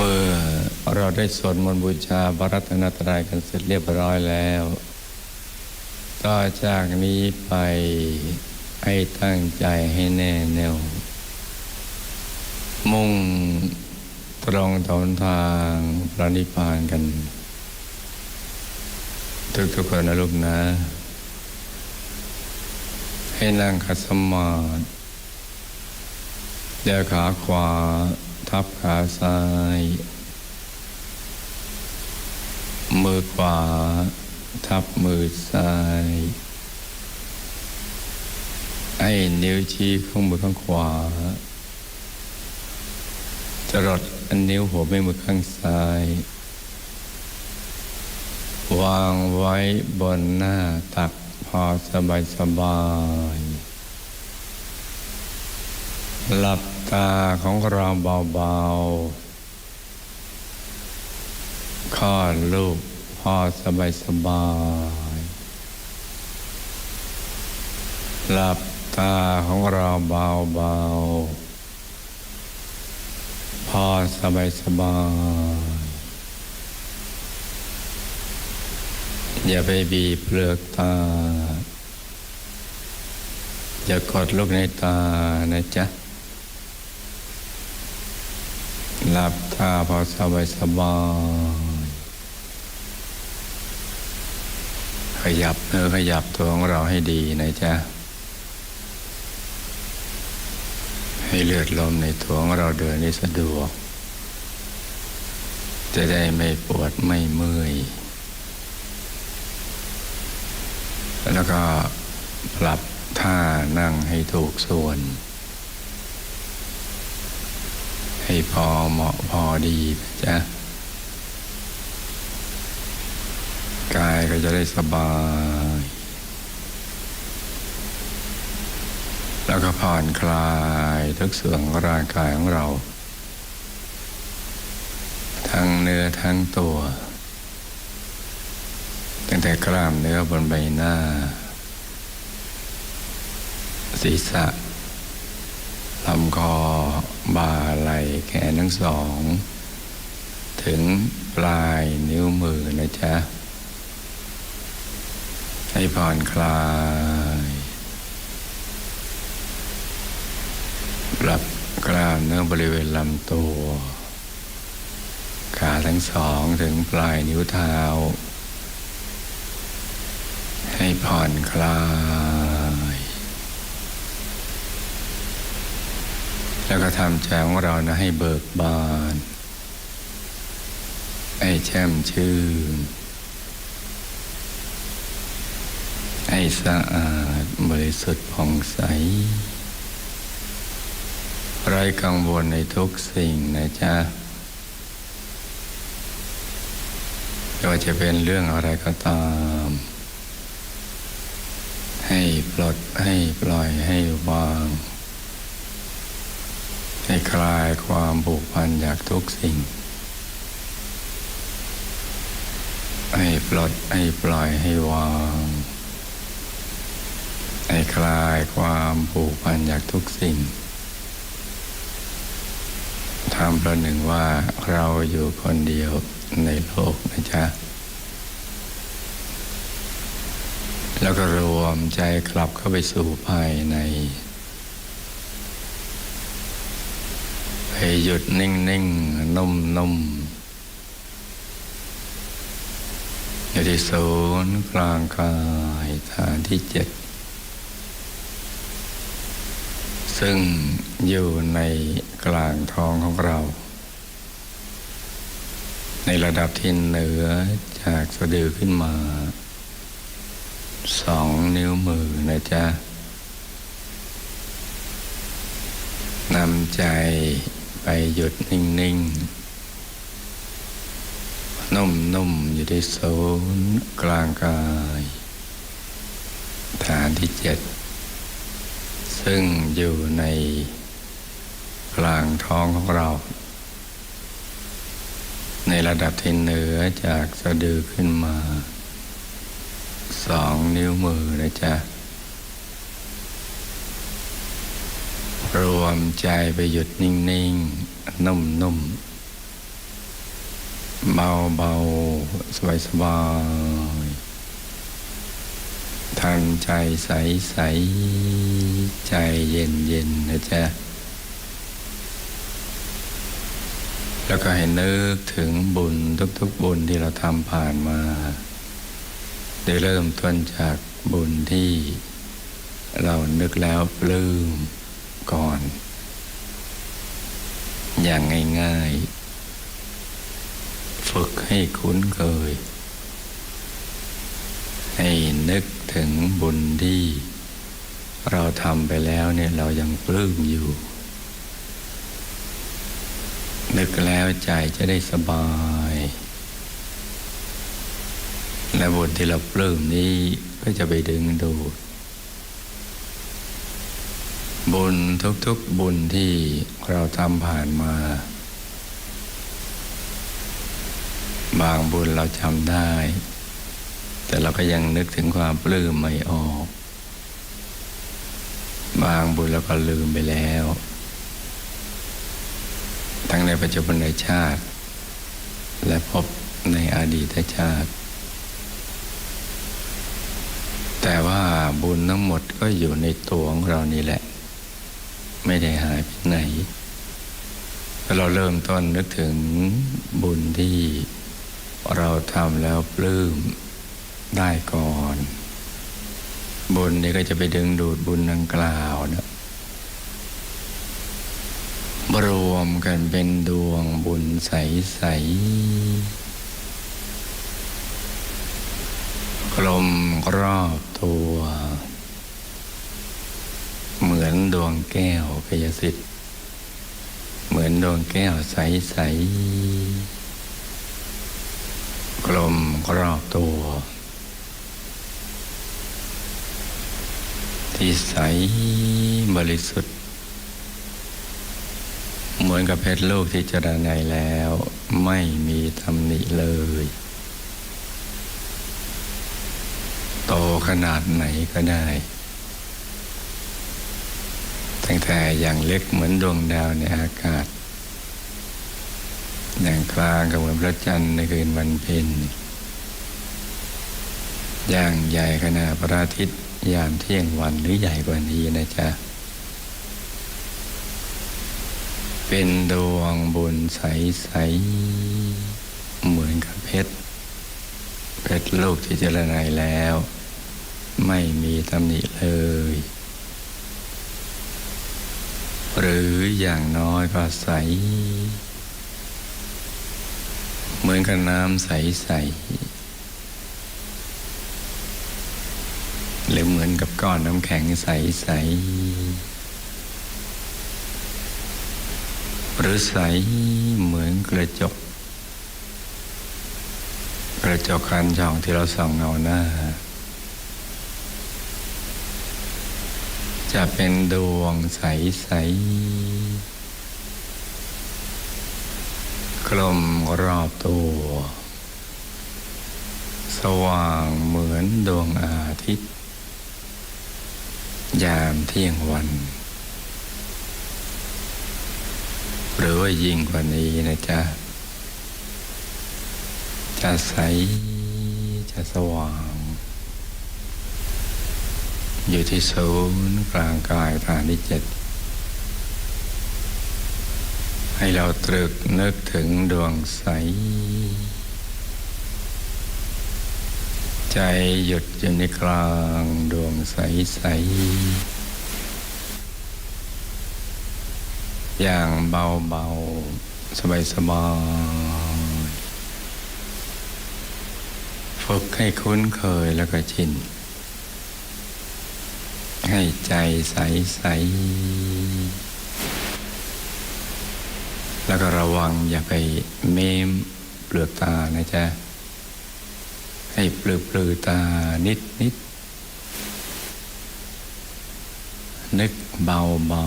เมื่อเราได้สวดมนต์บูชาพระรัตนตรัยกันเสร็จเรียบร้อยแล้ว ต่อจากนี้ไปให้ตั้งใจให้แน่แน่ว มุ่งตรงตนทางพระนิพพานกัน ทุกทุกคนนะลูกนะ ให้นั่งขัดสมาธิเดี๋ยวขาขวา ทับขาซ้าย มือขวา ทับมือซ้าย ให้นิ้วชี้ข้างมือข้างขวาจรดอันนิ้วหัวแม่มือข้างซ้าย วางไว้บนหน้าตักพอสบายสบาย หลับ ตาของเราเบาๆคลอดลูกพอสบายสบายหลับตาของเราเบาๆพอสบายสบายอย่าไปบีบเปลือกตา อย่ากดลูกในตานะจ๊ะ หลับตาพอสบายสบายขยับเนื้อขยับตัวของเราให้ดีนะจ๊ะ ให้เลือดลมในตัวของเราเดินได้สะดวก จะได้ไม่ปวดไม่เมื่อย แล้วก็ปรับท่านั่งให้ถูกส่วน ให้พอเหมาะพอดีจ๊ะกายก็จะได้สบาย แล้วก็ผ่อนคลายทุกส่วนของร่างกายของเรา ทั้งเนื้อทั้งตัว ตั้งแต่กล้ามเนื้อบนใบหน้า ศีรษะลำคอ บ่าไหล่แขนทั้งสอง ถึงปลายนิ้วมือนะจ๊ะ ให้ผ่อนคลายปรับกล้ามเนื้อบริเวณลำตัว ขาทั้งสองถึงปลายนิ้วเท้า ให้ผ่อนคลาย แล้วก็ทำใจของเรานะให้เบิกบาน ให้แช่มชื่น ให้สะอาดบริสุทธิ์ผ่องใส ไร้กังวลในทุกสิ่งนะจ๊ะไม่ว่าจะเป็นเรื่องอะไรก็ตาม ให้ปลดให้ปล่อยให้วาง ให้คลายความผูกพันจากทุกสิ่ง ให้ปลดให้ปล่อยให้วาง ให้คลายความผูกพันจากทุกสิ่งทำประหนึ่งว่าเราอยู่คนเดียวในโลกนะจ๊ะ แล้วก็รวมใจกลับเข้าไปสู่ภายใน ให้หยุดนิ่งนิ่งนุ่มนุ่มอยู่ที่ศูนย์กลางกายฐานที่เจ็ด ซึ่งอยู่ในกลางท้องของเรา ในระดับที่เหนือจากสะดือขึ้นมาสองนิ้วมือนะจ๊ะนำใจ ไปหยุดนิ่งๆ นุ่มๆ อยู่ที่ศูนย์กลางกาย ฐานที่เจ็ด ซึ่งอยู่ในกลางท้องของเรา ในระดับที่เหนือจากสะดือขึ้นมา สองนิ้วมือนะจ๊ะ รวมใจไปหยุดนิ่งๆ นุ่มเบาเบาๆ สบายสบายๆทางใจใสใสๆ ใจเย็นเย็นๆ นะจ๊ะ แล้วก็ให้นึกถึงบุญทุกๆ บุญที่เราทำผ่านมาโดยเริ่มต้นจากบุญที่เรานึกแล้วปลื้ม ก่อน อย่างง่าย ๆ ฝึกให้คุ้นเคย ให้นึกถึงบุญที่เราทำไปแล้วเนี่ยเรายังปลื้มอยู่ นึกแล้วใจจะได้สบาย และบุญที่เราปลื้มนี้ก็จะไปดึงดูด บุญทุกๆบุญที่เราทำผ่านมา บางบุญเราจำได้ แต่เราก็ยังนึกถึงความปลื้มไม่ออก บางบุญเราก็ลืมไปแล้ว ทั้งในปัจจุบันชาติ และพบในอดีตชาติ แต่ว่าบุญทั้งหมดก็อยู่ในตัวของเรานี่แหละ ไม่ได้หายไปไหนถ้าเราเริ่มต้นนึกถึงบุญที่เราทำแล้วปลื้มได้ก่อน บุญนี้ก็จะไปดึงดูดบุญดังกล่าวนะรวมกันเป็นดวงบุญใสๆกลมรอบตัว เหมือนดวงแก้วกายสิทธิ์ เหมือนดวงแก้วใส ๆ กลมรอบตัว ที่ใสบริสุทธิ์ เหมือนกับเพชรลูกที่จระไนแล้ว ไม่มีตำหนิเลย โตขนาดไหนก็ได้ ตั้งแต่อย่างเล็กเหมือนดวงดาวในอากาศ อย่างกลางก็เหมือนพระจันทร์ในคืนวันเพ็ญอย่างใหญ่ขนาดพระอาทิตย์ยามเที่ยงวันหรือใหญ่กว่านี้นะจ๊ะ เป็นดวงบุญใส ๆ เหมือนกับเพชร เพชรลูกที่เจรไนายแล้ว ไม่มีตำหนิเลย หรืออย่างน้อยก็ใส เหมือนกับน้ำใสๆหรือเหมือนกับก้อนน้ำแข็งใสๆหรือใสเหมือนกระจก กระจกคันช่องที่เราส่องเงาหน้า จะเป็นดวงใส ๆ กลมรอบตัว สว่างเหมือนดวงอาทิตย์ ยามเที่ยงวัน หรือว่ายิ่งกว่านี้นะจ๊ะ จะใส จะสว่าง อยู่ที่ศูนย์กลางกายฐานที่เจ็ดให้เราตรึกนึกถึงดวงใส ใจหยุดอยู่ในกลางดวงใสใส อย่างเบาๆสบายๆฝึกให้คุ้นเคยแล้วก็ชิน ให้ใจใสใส แล้วก็ระวังอย่าไปเมมเปลือกตานะจ๊ะ ให้ปลือปลือตานิดนิด นึกเบาเบา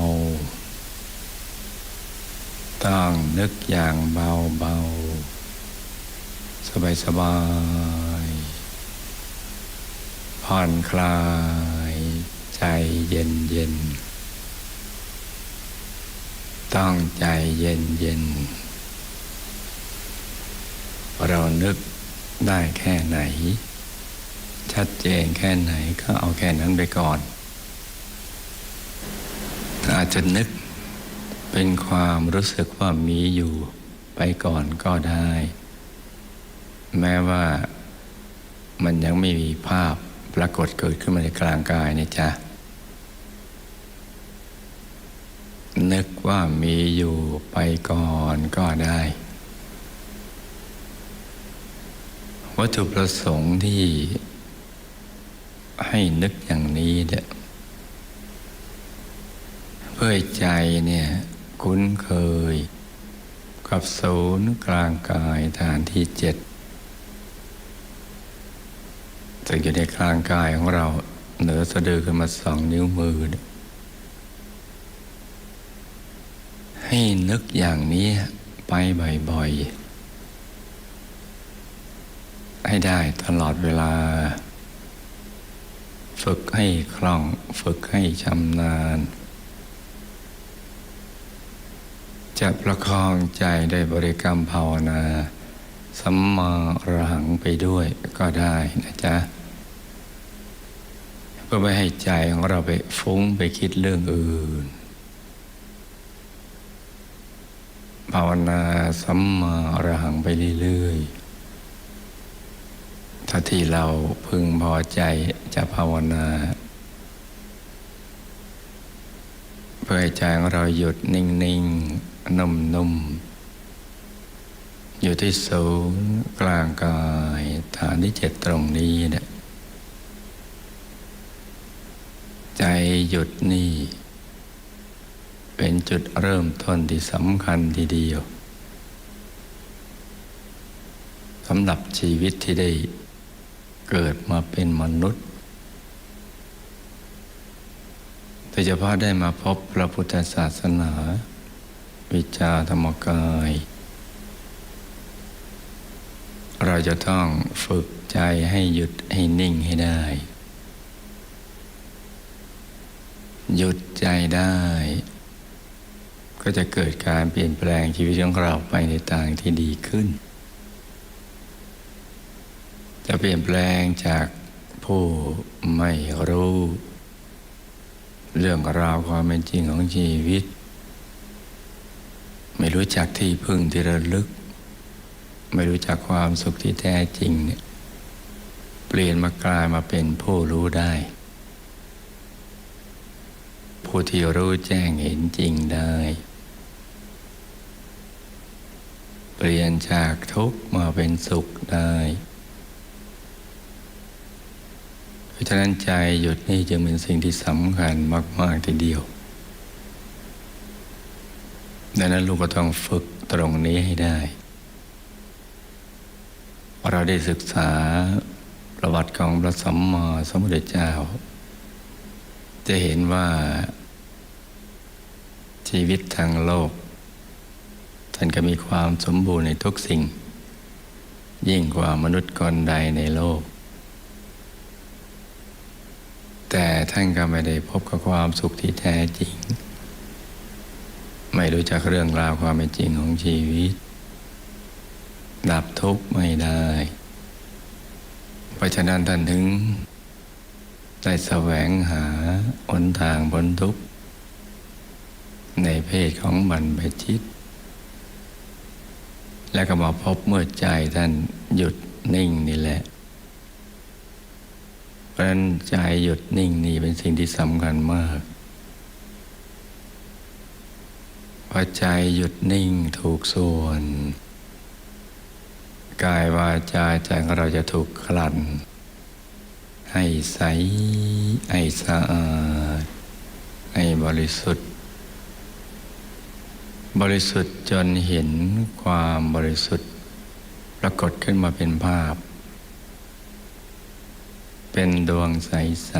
ต้องนึกอย่างเบาเบาสบายสบายผ่อนคลาย ใจเย็นเย็น ต้องใจเย็นเย็น เรานึกได้แค่ไหน ชัดเจนแค่ไหนก็เอาแค่นั้นไปก่อน อาจจะนึกเป็นความรู้สึกว่ามีอยู่ไปก่อนก็ได้ แม้ว่ามันยังไม่มีภาพปรากฏเกิดขึ้นมาในกลางกายนี่จ้ะ นึกว่ามีอยู่ไปก่อนก็ได้ วัตถุประสงค์ที่ให้นึกอย่างนี้เนี่ยเพื่อใจเนี่ยคุ้นเคย กับศูนย์กลางกายฐานที่เจ็ดซึ่งอยู่ในกลางกายของเรา เหนือสะดือขึ้นมาสองนิ้วมือเนี่ย ให้นึกอย่างนี้ไปบ่อยๆ ให้ได้ตลอดเวลา ฝึกให้คล่อง ฝึกให้ชำนาญ จะประคองใจได้บริกรรมภาวนาสัมมาอรหังไปด้วยก็ได้นะจ๊ะเพื่อไม่ให้ใจของเราไปฟุ้งไปคิดเรื่องอื่น ภาวนาสัมมาอรหังไปเรื่อยๆถ้าที่เราพึงพอใจจะภาวนา เพื่อให้ใจของเราหยุดนิ่งๆ นุ่มๆ อยู่ที่ศูนย์กลางกายฐานที่เจ็ดตรงนี้เนี่ยใจหยุดนี่ เป็นจุดเริ่มต้นที่สำคัญทีเดียวสำหรับชีวิตที่ได้เกิดมาเป็นมนุษย์โดยเฉพาะได้มาพบพระพุทธศาสนา วิชาธรรมกาย เราจะต้องฝึกใจให้หยุดให้นิ่งให้ได้ หยุดใจได้ ก็จะเกิดการเปลี่ยนแปลงชีวิตของเราไปในทางที่ดีขึ้น จะเปลี่ยนแปลงจากผู้ไม่รู้ เรื่องราวความเป็นจริงของชีวิต ไม่รู้จักที่พึ่งที่ระลึก ไม่รู้จักความสุขที่แท้จริงเนี่ยเปลี่ยนมากลายมาเป็นผู้รู้ได้ ผู้ที่รู้แจ้งเห็นจริงได้ เปลี่ยนจากทุกข์มาเป็นสุขได้ เพราะฉะนั้นใจหยุดนี่จึงเป็นสิ่งที่สำคัญมาก ๆ ทีเดียวดังนั้นลูกก็ต้องฝึกตรงนี้ให้ได้ เราได้ศึกษาประวัติของพระสัมมาสัมพุทธเจ้า จะเห็นว่าชีวิตทางโลก ท่านก็มีความสมบูรณ์ในทุกสิ่ง ยิ่งกว่ามนุษย์คนใดในโลก แต่ท่านก็ไม่ได้พบกับความสุขที่แท้จริง ไม่รู้จักเรื่องราวความเป็นจริงของชีวิต ดับทุกข์ไม่ได้ เพราะฉะนั้นท่านถึง ได้แสวงหาหนทางบนทุกข์ในเพศของบรรพชิต และก็มาพบเมื่อใจท่านหยุดนิ่งนี่แหละ เพราะฉะนั้นใจหยุดนิ่งนี่เป็นสิ่งที่สำคัญมากพอใจหยุดนิ่งถูกส่วน กายวาจาใจของเราจะถูกคลั่น ให้ใส ให้สะอาด ให้บริสุทธิ์ บริสุทธิ์จนเห็นความบริสุทธิ์ปรากฏขึ้นมาเป็นภาพ เป็นดวงใส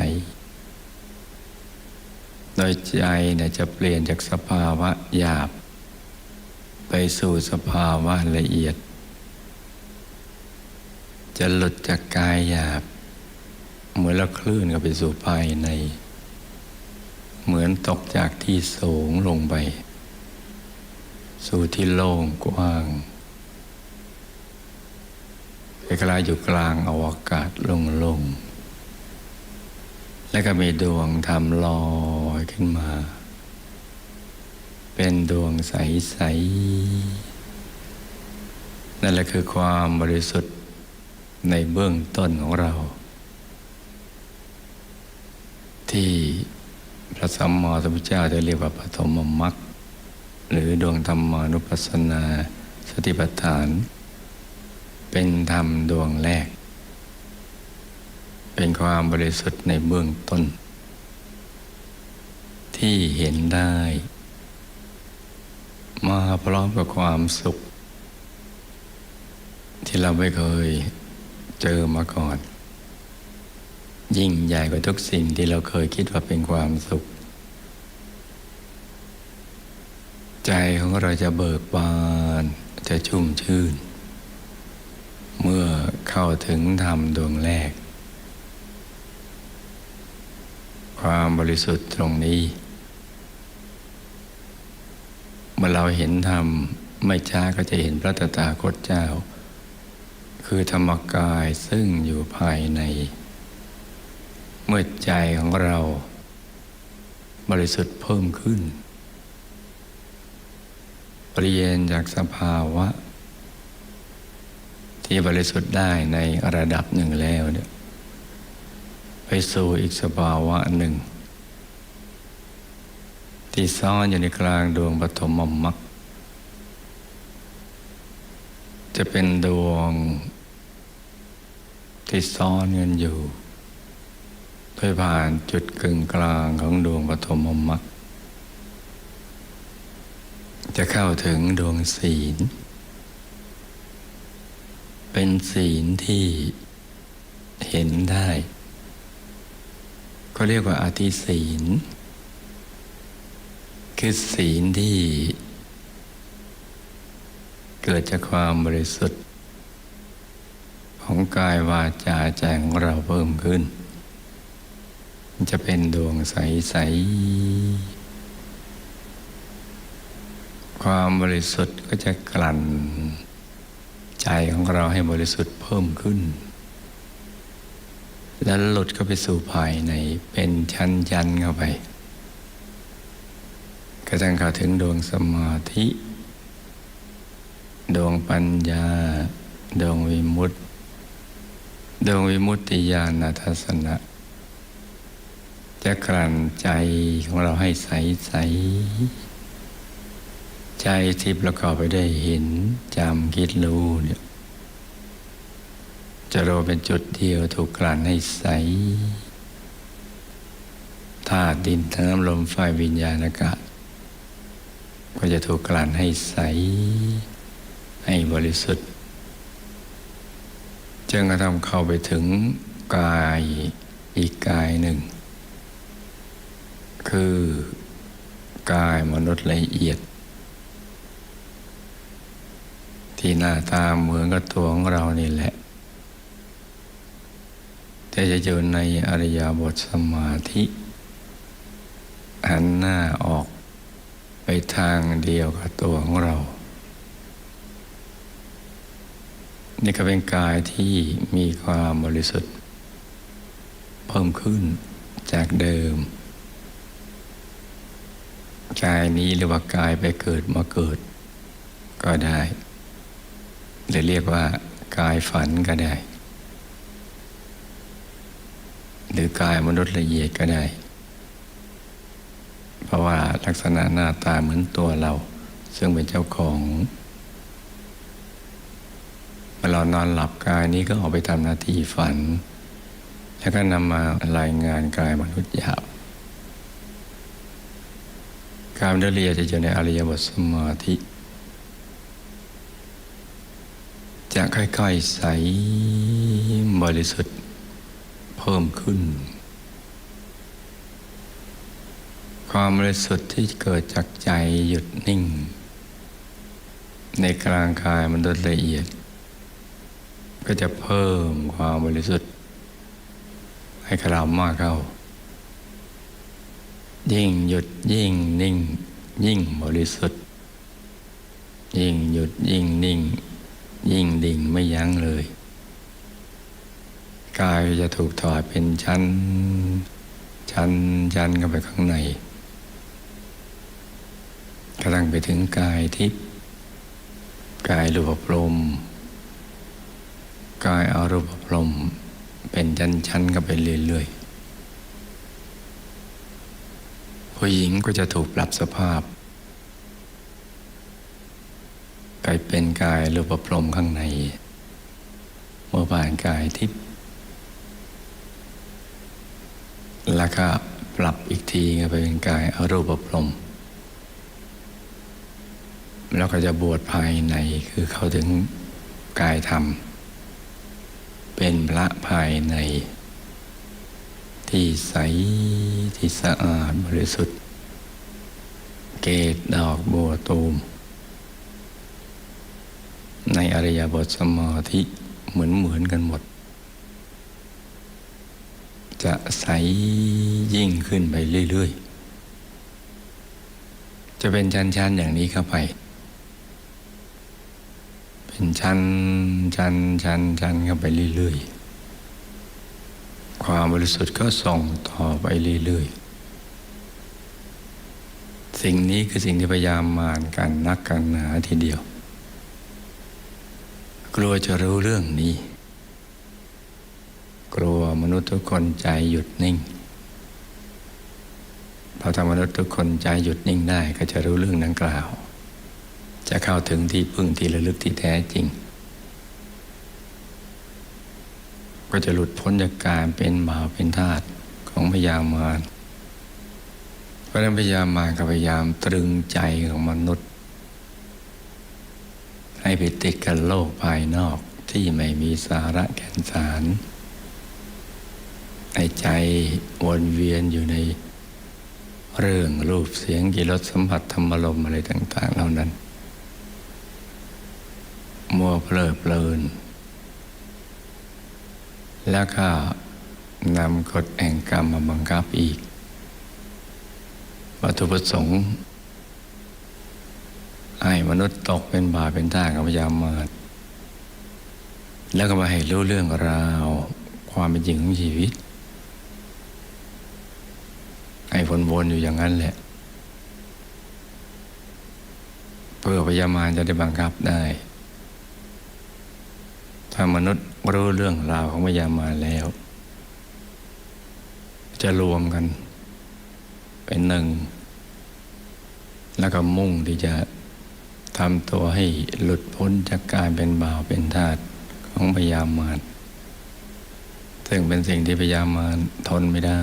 ๆ โดยใจเนี่ยจะเปลี่ยนจากสภาวะหยาบ ไปสู่สภาวะละเอียด จะหลุดจากกายหยาบ เหมือนเราคลื่นเข้าไปสู่ภายใน เหมือนตกจากที่สูงลงไป สู่ที่โล่งกว้างคล้ายอยู่กลางอวกาศโล่งๆแล้วก็มีดวงทำลอยขึ้นมา เป็นดวงใส ๆ นั่นแหละคือความบริสุทธิ์ในเบื้องต้นของเรา ที่พระสัมมาสัมพุทธเจ้าได้เรียกว่าปฐมมรรค หรือดวงธรรมานุปัสสนา สติปัฏฐาน เป็นธรรมดวงแรก เป็นความบริสุทธิ์ในเบื้องต้น ที่เห็นได้ มาพร้อมกับความสุข ที่เราไม่เคยเจอมาก่อน ยิ่งใหญ่กว่าทุกสิ่งที่เราเคยคิดว่าเป็นความสุข ใจของเราจะเบิกบานจะชุ่มชื่น เมื่อเข้าถึงธรรมดวงแรก ความบริสุทธิ์ตรงนี้ เมื่อเราเห็นธรรมไม่ช้าก็จะเห็นพระตถาคตเจ้า คือธรรมกายซึ่งอยู่ภายใน เมื่อใจของเรา บริสุทธิ์เพิ่มขึ้น เปลี่ยนจากสภาวะ ที่บริสุทธิ์ได้ในระดับหนึ่งแล้วเนี่ยไปสู่อีกสภาวะหนึ่ง ที่ซ่อนอยู่ในกลางดวงปฐมมรรคจะเป็นดวง ที่ซ่อนเงินอยู่โดยผ่านจุดกึ่งกลางของดวงปฐมมรรค จะเข้าถึงดวงศีล เป็นศีลที่เห็นได้ ก็เรียกว่าอธิศีล คือศีลที่ เกิดจากความบริสุทธิ์ ของกายวาจาใจของเราเพิ่มขึ้น จะเป็นดวงใส ๆ ความบริสุทธิ์ก็จะกลั่น ใจของเราให้บริสุทธิ์เพิ่มขึ้น แล้วหลุดเข้าไปสู่ภายในเป็นชั้นยันเข้าไปกระทั่งเข้าถึงดวงสมาธิ ดวงปัญญา ดวงวิมุตติ ดวงวิมุตติญาณทัศนะจะกลั่นใจของเราให้ใสใส ใจที่ประกอบไปด้วยเห็นจำคิดรู้เนี่ยจะรวมเป็นจุดเดียวถูกกลั่นให้ใสธาตุดินน้ำลมไฟวิญญาณอากาศ ก็จะถูกกลั่นให้ใส ให้บริสุทธิ์จึงกระทำเข้าไปถึงกายอีกกายหนึ่ง คือกายมนุษย์ละเอียด ที่หน้าตาเหมือนกับตัวของเรานี่แหละ แต่จะอยู่ในอริยบทสมาธิหันหน้าออกไปทางเดียวกับตัวของเรา นี่ก็เป็นกายที่มีความบริสุทธิ์ เพิ่มขึ้นจากเดิม กายนี้เรียกว่ากายไปเกิดมาเกิดก็ได้ หรือเรียกว่ากายฝันก็ได้ หรือกายมนุษย์ละเอียดก็ได้ เพราะว่าลักษณะหน้าตาเหมือนตัวเรา ซึ่งเป็นเจ้าของเมื่อเรานอนหลับกายนี้ก็ออกไปทำหน้าที่ฝัน แล้วก็นำมารายงานกายมนุษย์หยาบกายมนุษย์ละเอียดจะอยู่ในอริยบทสมาธิ จะค่อยๆใสบริสุทธิ์เพิ่มขึ้น ความบริสุทธิ์ที่เกิดจากใจหยุดนิ่ง ในกลางกายมันดละเอียด ก็จะเพิ่มความบริสุทธิ์ ให้กระเรามากเข้า ยิ่งหยุดยิ่งนิ่ง ยิ่งบริสุทธิ์ ยิ่งหยุดยิ่งนิ่ง ยิ่งดิ่งไม่ยั้งเลย กายจะถูกถอดเป็นชั้น ชั้นชั้นเข้าไปข้างในกำลังไปถึงกายทิพย์กายรูปพรมกายอารูปพรมเป็นชั้นชั้นเข้าไปเรื่อยๆผู้หญิงก็จะถูกปรับสภาพ กลายเป็นกายรูปพรมข้างใน เมื่อผ่านกายทิพย์แล้วก็ปรับอีกทีก็ไปเป็นกายอรูปพรมแล้วก็จะบวชภายในคือเข้าถึงกายธรรม เป็นพระภายใน ที่ใสที่สะอาดบริสุทธิ์ เกตดอกบัวตูม ในอริยบทสมาธิเหมือนเหมือนกันหมด จะใสยิ่งขึ้นไปเรื่อย ๆ จะเป็นชั้น ๆ อย่างนี้เข้าไป เป็นชั้นชั้นชั้นชั้นเข้าไปเรื่อย ๆ ความบริสุทธิ์ก็ส่งต่อไปเรื่อย ๆสิ่งนี้คือสิ่งที่พยายามมานกันนักกันหนาทีเดียว กลัวจะรู้เรื่องนี้ กลัวมนุษย์ทุกคนใจหยุดนิ่งพอทำมนุษย์ทุกคนใจหยุดนิ่งได้ก็จะรู้เรื่องดังกล่าว จะเข้าถึงที่พึ่งที่ระลึกที่แท้จริง ก็จะหลุดพ้นจากการเป็นบ่าวเป็นทาสของพยามารเพราะนั้นพยามารก็พยายามตรึงใจของมนุษย์ ให้ไปติดกับโลกภายนอกที่ไม่มีสาระแก่นสาร ในใจวนเวียนอยู่ในเรื่องรูปเสียงกิรสสัมผัสธรรมลมอะไรต่าง ๆ เหล่านั้น มัวเพลิดเพลิน แล้วก็นำกฎแห่งกรรมมาบังคับอีก วัตถุประสงค์ ให้มนุษย์ตกเป็นบาปเป็นท่ากับพยามาแล้วก็มาให้รู้เรื่องราว ความเป็นจริงของชีวิต ให้วนๆอยู่อย่างนั้นแหละ เพื่อพยามารจะได้บังคับได้ ถ้ามนุษย์รู้เรื่องราวของพยามารแล้ว จะรวมกัน เป็นหนึ่ง แล้วก็มุ่งที่จะ ทำตัวให้หลุดพ้นจากการเป็นบ่าวเป็นทาสของพยามารซึ่งเป็นสิ่งที่พยามารทนไม่ได้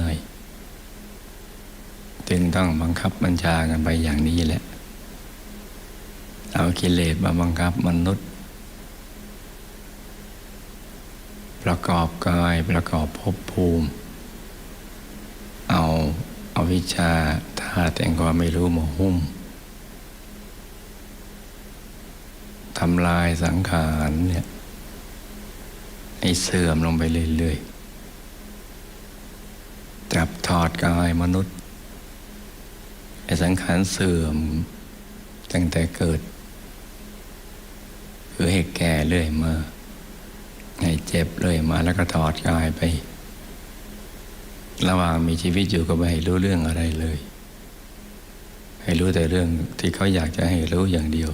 จึงต้องบังคับบัญชากันไปอย่างนี้แหละ เอากิเลสมาบังคับมนุษย์ ประกอบกายประกอบภพภูมิ เอาเอาวิชาธาตุแห่งความไม่รู้มาหุ้ม ทำลายสังขารเนี่ยให้เสื่อมลงไปเรื่อยๆ จับถอดกายมนุษย์ให้สังขารเสื่อมตั้งแต่เกิด คือให้แก่เรื่อยมาให้เจ็บเรื่อยมาแล้วก็ถอดกายไป ระหว่างมีชีวิตอยู่ก็ไม่ให้รู้เรื่องอะไรเลย ให้รู้แต่เรื่องที่เขาอยากจะให้รู้อย่างเดียว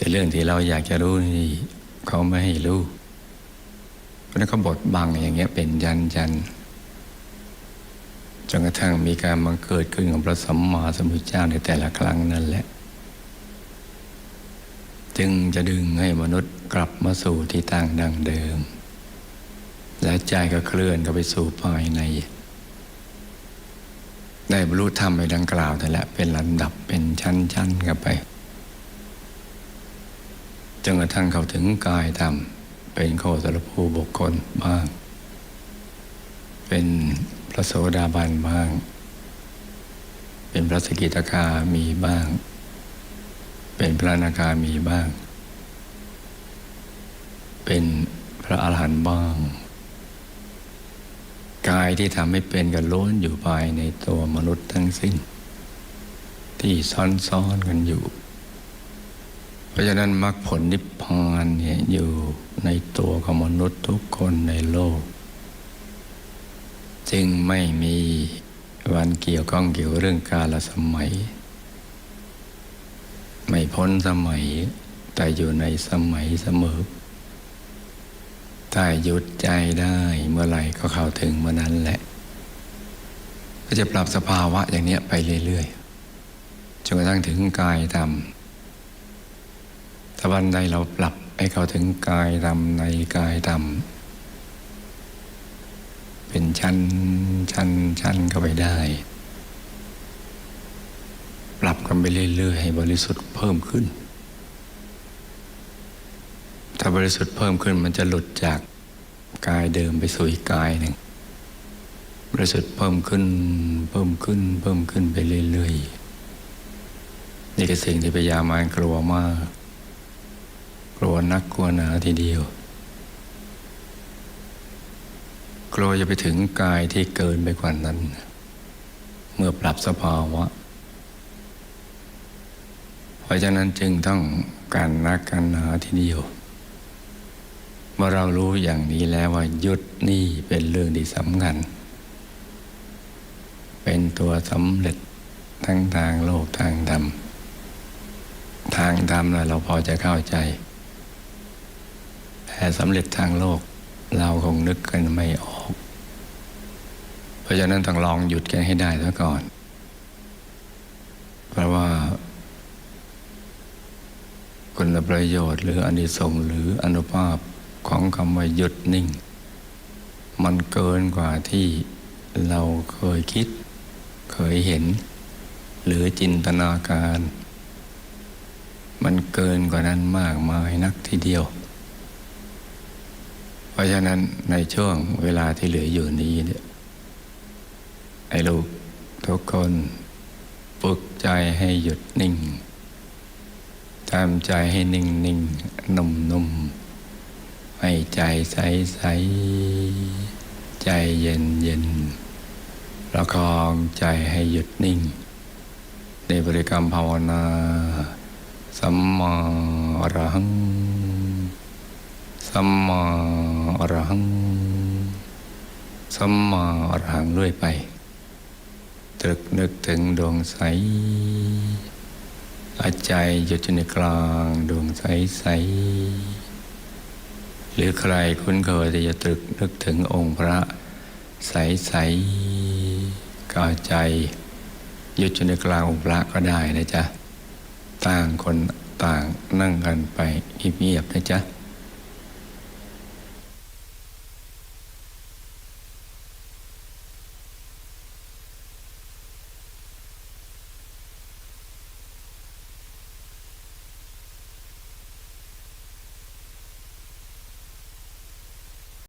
แต่เรื่องที่เราอยากจะรู้นี่เขาไม่ให้รู้เพราะนั้นเขาบดบังอย่างเงี้ยเป็นยันยันจนกระทั่งมีการบังเกิดขึ้นของพระสัมมาสัมพุทธเจ้าในแต่ละครั้งนั่นแหละ จึงจะดึงให้มนุษย์กลับมาสู่ที่ตั้งดังเดิม และใจก็เคลื่อนเข้าไปสู่ภายใน ได้บรรลุธรรมไปดังกล่าวแต่และเป็นลำดับเป็นชั้นๆกันไป จนกระทั่งเข้าถึงกายธรรม เป็นโคตรภูบุคคลบ้าง เป็นพระโสดาบันบ้าง เป็นพระสกิทาคามีบ้าง เป็นพระอนาคามีบ้าง เป็นพระอรหันต์บ้าง กายที่ทำให้เป็นกันล้วนอยู่ภายในตัวมนุษย์ทั้งสิ้น ที่ซ้อนๆกันอยู่ เพราะฉะนั้นมรรคผลนิพพานเนี่ยอยู่ในตัวของมนุษย์ทุกคนในโลก จึงไม่มีวันเกี่ยวข้องเกี่ยวเรื่องกาลสมัย ไม่พ้นสมัย แต่อยู่ในสมัยเสมอถ้าหยุดใจได้เมื่อไหร่ก็เข้าถึงเมื่อนั้นแหละ ก็จะปรับสภาวะอย่างนี้ไปเรื่อยๆจนกระทั่งถึงกายธรรม ถ้าวันใดเราปรับให้เขาถึงกายธรรมในกายธรรมเป็นชั้นชั้นชั้นเข้าไปได้ ปรับกันไปเรื่อยๆให้บริสุทธิ์เพิ่มขึ้น ถ้าบริสุทธิ์เพิ่มขึ้นมันจะหลุดจากกายเดิมไปสู่อีกกายหนึ่งบริสุทธิ์เพิ่มขึ้น เพิ่มขึ้น เพิ่มขึ้นไปเรื่อยๆนี่คือสิ่งที่พยามารกลัวมาก กลัวนักกลัวหนาทีเดียว กลัวจะไปถึงกายที่เกินไปกว่านั้น เมื่อปรับสภาวะ เพราะฉะนั้นจึงต้องการนักการหนาทีเดียวเมื่อเรารู้อย่างนี้แล้วว่าหยุดนี่เป็นเรื่องที่สำคัญ เป็นตัวสำเร็จทั้งทางโลกทางธรรมทางธรรมนะเราพอจะเข้าใจ แต่สำเร็จทางโลก เราคงนึกกันไม่ออก เพราะฉะนั้นต้องลองหยุดกันให้ได้ซะก่อน เพราะว่าคุณประโยชน์หรืออานิสงส์หรืออนุภาพของคำว่าหยุดนิ่ง มันเกินกว่าที่เราเคยคิด เคยเห็น หรือจินตนาการ มันเกินกว่านั้นมากมายนักทีเดียว ราะฉะนั้นในช่วงเวลาที่เหลืออยู่นี้เนี่ยไอ้ลูกทุกคนฝึกใจให้หยุดนิ่งทำใจให้นิ่งนิ่งนุ่มนุ่มให้ใจใสใสใจเย็นเย็นประคองใจให้หยุดนิ่ง ในบริกรรมภาวนา สัมมาอรหัง สัมมาอรหัง สัมมาอรหังเรื่อยไป ตรึกนึกถึงดวงใสอาใจยุดอยู่ในกลางดวงใสใส หรือใครคุ้นเคยจะตรึกนึกถึงองค์พระใสใสก็เอาใจยุดอยู่ในกลางองค์พระก็ได้นะจ๊ะ ต่างคนต่างนั่งกันไปเงียบๆนะจ๊ะ